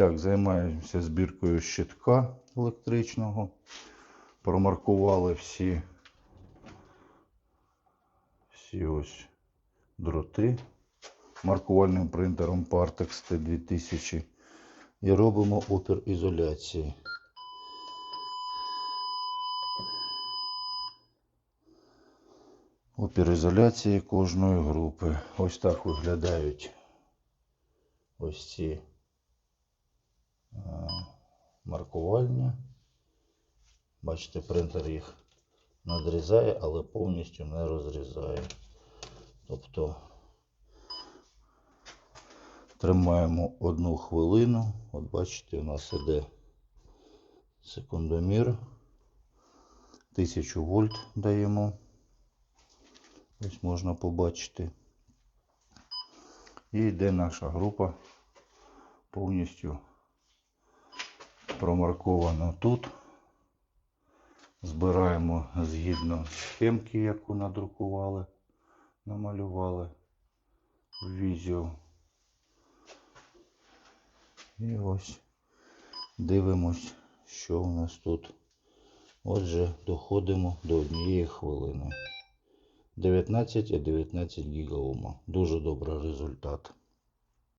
Так, займаємося збіркою щитка електричного. Промаркували всі, всі ось дроти маркувальним принтером Partex T2000 і робимо опір ізоляції. Опір ізоляції кожної групи. Ось так виглядають ось ці маркувальні. Бачите, принтер їх надрізає, але повністю не розрізає. Тобто тримаємо одну хвилину. От бачите, у нас іде секундомір. 1000 вольт даємо. Ось можна побачити. І йде наша група повністю промаркована тут. Збираємо згідно схемки, яку надрукували, намалювали в візіо. І ось дивимось, що у нас тут. Отже, доходимо до однієї хвилини. 19 і 19 гігаома. Дуже добрий результат.